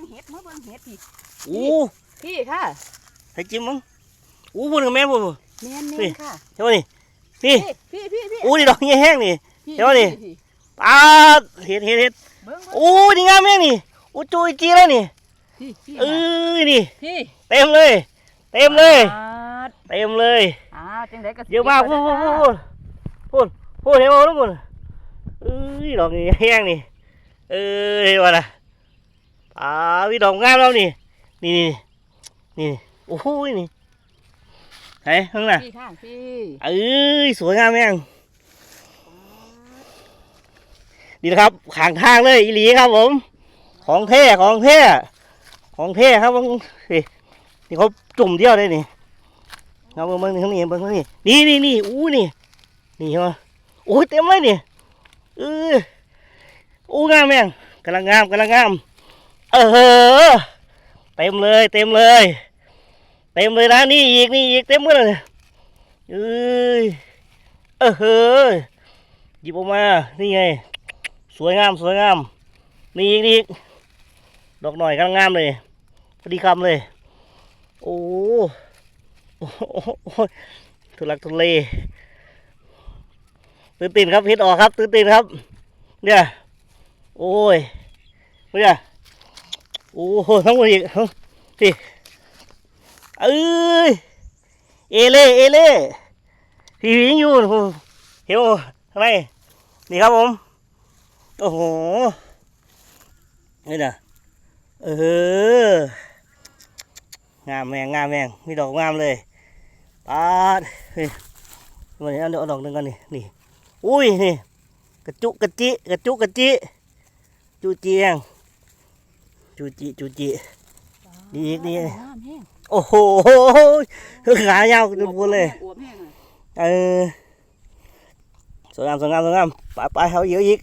งเห็ดมาเบิ่งเห็ดพี่โอ้พี่ค่ะให้จิ้มมั้งโอ้บนกับแม่นบ่บ่แม่นนี่แม่นค่ะเห็นบ่นี่นี่พี่พี่พี่โอ้นี่ดอกแห้งๆนี่พี่เดี๋ยวนี่พี่ปาดเห็ดเห็ดเห็ดเบิ่งโอ้นี่งามแม่งนี่โอ้จุยจีแล้วนี่พี่พี่เอ้ยนี่พี่เต็มเลย เต็มเลยปาดเต็มเลยอ้าวจังไดก็สิเยอะมากพูดพูดพูดพูดพูดเห็นบ่ทุกคนเอ้ยดอกนี่แห้งนี่เอ้ยว่าล่ะ อ่าวิดอกงามแล้วนี่ นี่นี่นี่โอ้โหนี่ไหนข้างหน้าพี่ค่ะพี่เอ้ยสวยงามแม่งดีนะครับขางทางเลยอีหลีครับผม ของแท้ของแท้ของแท้ครับมึงนี่นี่เขาจุ่มเดียวได้นี่เอาเบิ่งเบิ่งนี่ข้างนี้เบิ่งข้างนี้นี่นี่นี่อู้นี่นี่เห็นไหมโอ้ยเต็มเลยนี่เอออู้งามแม่งกำลังงามกำลังงาม เออเต็มเลยเต็มเลย เต็มเลยนะนี่อีกนี่อีกเต็มหมดเลยเอ้ยเออเฮ้ยหยิบออกมา นี่ไง สวยงามสวยงาม นี่อีกนี่อีกดอกหน่อยกำลังงามเลยพอดีคำเลย โอ้โอ้โหทุลักทุเลตื่นต้นครับพิษออกครับ ตื่นต้นครับ เนี่ย โอ้ยเนี่ย โอ้โหทั้งหมดอีกทั้งสิเอ้ยเอเล่เอเล่พี่วิ่งอยู่โอ้โหเห็นบ่ทำไมนี่ครับผมโอ้โหนี่นะเอองามแมงงามแมงมีดอกงามเลยปาดเฮ้ยวันนี้เอาดอกหนึ่งกันนี่นี่อุ้ยนี่กระจุกกระจิกระจุกกระจิจูจีแอง จูจิจูจิดีอีกดีอีกงามแห้งโอ้โหขายาวจนพูนเลยอวบแห้งอะเออสวยงามสวยงามสวยงามไปไปเขาเยอะอีก